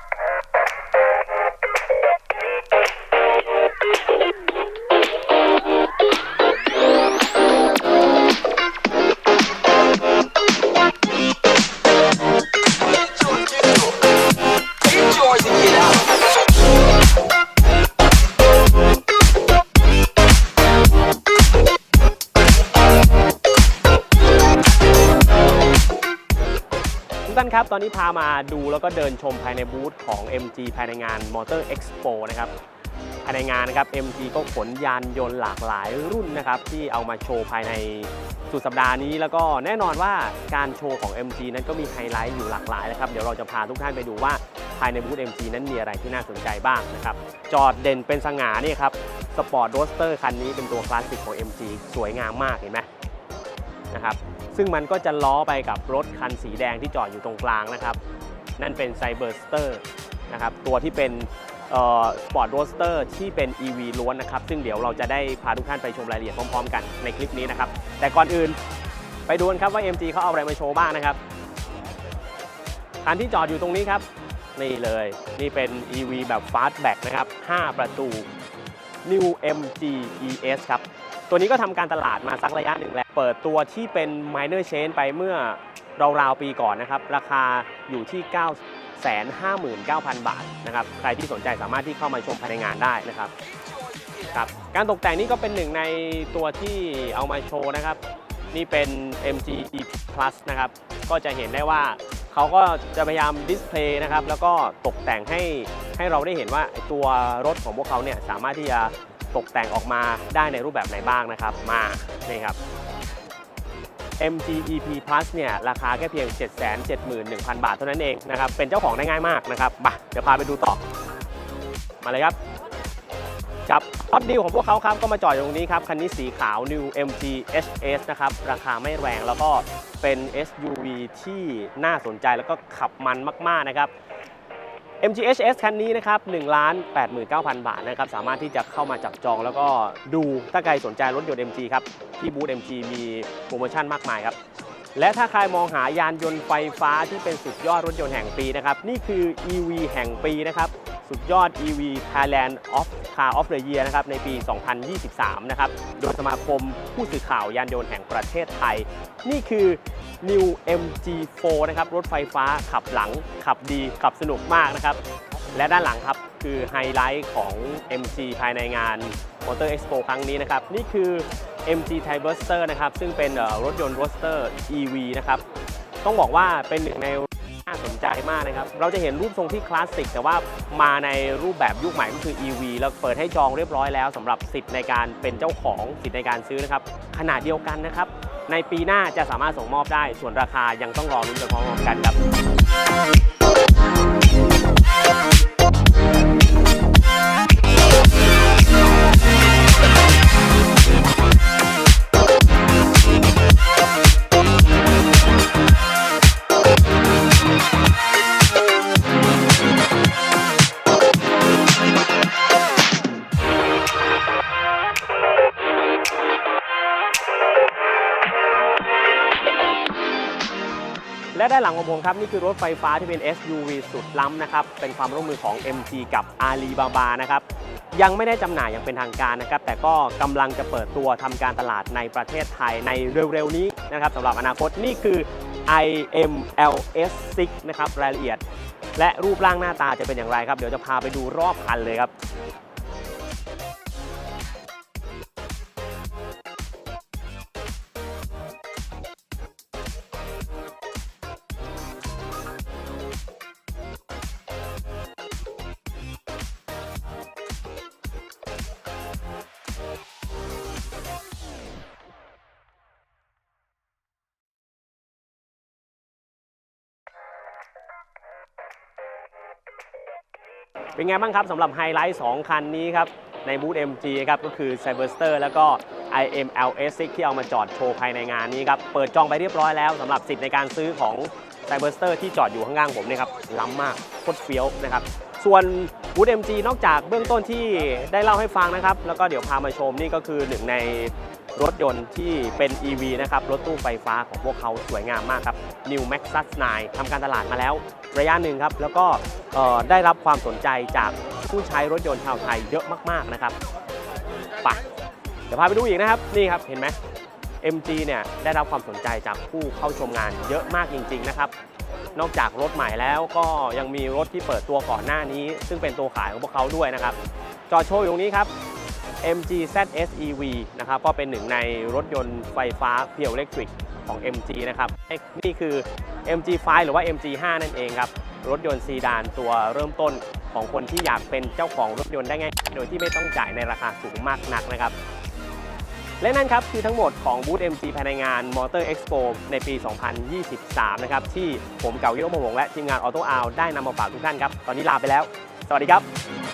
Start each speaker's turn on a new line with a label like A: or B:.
A: Thank you.
B: ทุกท่านครับ ตอนนี้พามาดูแล้วก็เดินชมภายในบูธของ MG ภายในงาน Motor Expo นะครับภายในงานนะครับ MG ก็ขนยานยนต์หลากหลายรุ่นนะครับที่เอามาโชว์ภายในสุดสัปดาห์นี้ แล้วก็แน่นอนว่าการโชว์ของ MG นั้นก็มีไฮไลท์อยู่หลากหลายนะครับเดี๋ยวเราจะพาทุกท่านไปดูว่าภายในบูธ MG นั้นมีอะไรที่น่าสนใจบ้างนะครับจอดเด่นเป็นสง่านี่ครับสปอร์ตโรสเตอร์คันนี้เป็นตัวคลาสสิกของ MG สวยงามมากเห็นไหม นะครับ ซึ่งมันก็จะล้อไปกับรถคันสีแดงที่จอดอยู่ตรงกลางนะครับ นั่นเป็นไซเบอร์สเตอร์นะครับ ตัวที่เป็นสปอร์ตโรสเตอร์ที่เป็น EV ล้วนนะครับ ซึ่งเดี๋ยวเราจะได้พาทุกท่านไปชมรายละเอียดพร้อมๆ กันในคลิปนี้นะครับ แต่ก่อนอื่นไปดูกันครับว่า MG เขาเอาอะไรมาโชว์บ้างนะครับคันที่จอดอยู่ตรงนี้ครับ นี่เลยนี่เป็น EV แบบ Fastback นะครับ 5 ประตู New MG ES ครับ ตัวนี้ก็ทำการตลาดมาสักระยะหนึ่งแล้ว เปิดตัวที่เป็น minor chain ไปเมื่อราวๆปีก่อนนะครับ ราคาอยู่ที่ 959,000 บาทนะครับ ใครที่สนใจสามารถที่เข้ามาชมภายในงานได้นะครับครับการตกแต่งนี่ก็เป็นหนึ่งในตัวที่เอามาโชว์นะครับ นี่เป็น MG E Plus นะครับ ก็จะเห็นได้ว่าเขาก็จะพยายามดิสเพลย์นะครับ แล้วก็ตกแต่งให้ให้เราได้เห็นว่าตัวรถของพวกเขาเนี่ยสามารถที่จะ ตกแต่งออกมาได้ในรูปแบบไหนบ้างนะครับ มานี่ครับ MG EP Plus เนี่ยราคาแค่เพียง 771,000 บาทเท่านั้นเองนะครับเป็นเจ้าของได้ง่ายมากนะครับมาเดี๋ยวพาไปดูต่อ มาเลยครับกับท็อปดีลของพวกเขาครับก็มาจอดอยู่ตรงนี้ครับ คันนี้สีขาว New MG HS นะครับ ราคาไม่แรงแล้วก็เป็น SUV ที่น่าสนใจแล้วก็ขับมันมาก ๆ นะครับ MG HS คันนี้นะครับ1ล้าน89,000 บาทนะครับ สามารถที่จะเข้ามาจับจองแล้วก็ดูถ้าใครสนใจรถยนต์ MG ครับ ที่บูธ MG มีโปรโมชั่นมากมายครับ และถ้าใครมองหายานยนต์ไฟฟ้าที่เป็นสุดยอดรถยนต์แห่งปีนะครับ นี่คือ EV แห่งปีนะครับ สุดยอด EV Thailand of Car of the Year นะครับ ในปี 2023 นะครับ โดยสมาคมผู้สื่อข่าวยานยนต์แห่งประเทศไทย นี่คือ New MG4 นะครับรถไฟฟ้าขับหลังขับดีขับสนุกมากนะครับ และด้านหลังครับคือไฮไลท์ของ MG ภายในงาน Motor Expo ครั้งนี้นะครับ นี่คือ MG t i b u s t e r นะครับ ซึ่งเป็นรถยนต์ Roadster EV นะครับ ต้องบอกว่าเป็นหนึ่งใน น่าสนใจมากนะครับ เราจะเห็นรูปทรงที่คลาสสิก แต่ว่ามาในรูปแบบยุคใหม่ก็คือ EV แล้วเปิดให้จองเรียบร้อยแล้วสำหรับสิทธิ์ในการเป็นเจ้าของสิทธิ์ในการซื้อนะครับขนาดเดียวกันนะครับ ในปีหน้าจะสามารถส่งมอบได้ ส่วนราคายังต้องรอรุ้นไปพร้อมๆกันครับ และด้านหลังของผมครับ นี่คือรถไฟฟ้าที่เป็น SUV สุดล้ำนะครับ เป็นความร่วมมือของ MG กับ Alibaba นะครับ ยังไม่ได้จำหน่ายอย่างเป็นทางการนะครับ แต่ก็กำลังจะเปิดตัวทำการตลาดในประเทศไทยในเร็วๆนี้นะครับสำหรับอนาคตนี่คือ IMLS 6นะครับรายละเอียด และรูปร่างหน้าตาจะเป็นอย่างไรครับ เดี๋ยวจะพาไปดูรอบคันเลยครับ เป็นไงบ้างครับสำหรับไฮไลท์ 2 คันนี้ครับ ในบูธ MG ครับก็คือ Cyberster แล้วก็ IMLS6 ที่เอามาจอดโชว์ภายในงานนี้ครับ เปิดจองไปเรียบร้อยแล้วสำหรับสิทธิ์ในการซื้อของ Cyberster ที่จอดอยู่ข้างๆผมเนี่ยครับล้ำมากโคตรเฟี้ยวนะครับ ส่วนบูธ MG นอกจากเบื้องต้นที่ได้เล่าให้ฟังนะครับ แล้วก็เดี๋ยวพามาชมนี่ก็คือหนึ่งในรถยนต์ที่เป็น EV นะครับ รถตู้ไฟฟ้าของพวกเขาสวยงามมากครับ New Maxus 9ทำการตลาดมาแล้ว ระยะหนึ่งครับ แล้วก็ได้รับความสนใจจากผู้ใช้รถยนต์ชาวไทยเยอะมาก ๆ นะครับไปเดี๋ยวพาไปดูอีกนะครับ นี่ครับ เห็นไหม MG เนี่ยได้รับความสนใจจากผู้เข้าชมงานเยอะมากจริง ๆ นะครับ นอกจากรถใหม่แล้วก็ยังมีรถที่เปิดตัวก่อนหน้านี้ ซึ่งเป็นตัวขายของพวกเขาด้วยนะครับ จอโชว์อยู่ตรงนี้ครับ MG ZS EV นะครับ ก็เป็นหนึ่งในรถยนต์ไฟฟ้าเพียวเล็กทริก ของ MG นะครับนี่คือ MG5 หรือว่า MG5 นั่นเองครับ รถยนต์ซีดานตัวเริ่มต้นของคนที่อยากเป็นเจ้าของรถยนต์ได้ง่ายโดยที่ไม่ต้องจ่ายในราคาสูงมากนักนะครับ และนั่นครับคือทั้งหมดของบูธ MG ภายในงาน Motor Expo ในปี 2023 นะครับ ที่ผมเก่ายุโรปหงษ์และทีมงาน Auto Out ได้นำมาฝากทุกท่านครับ ตอนนี้ลาไปแล้ว สวัสดีครับ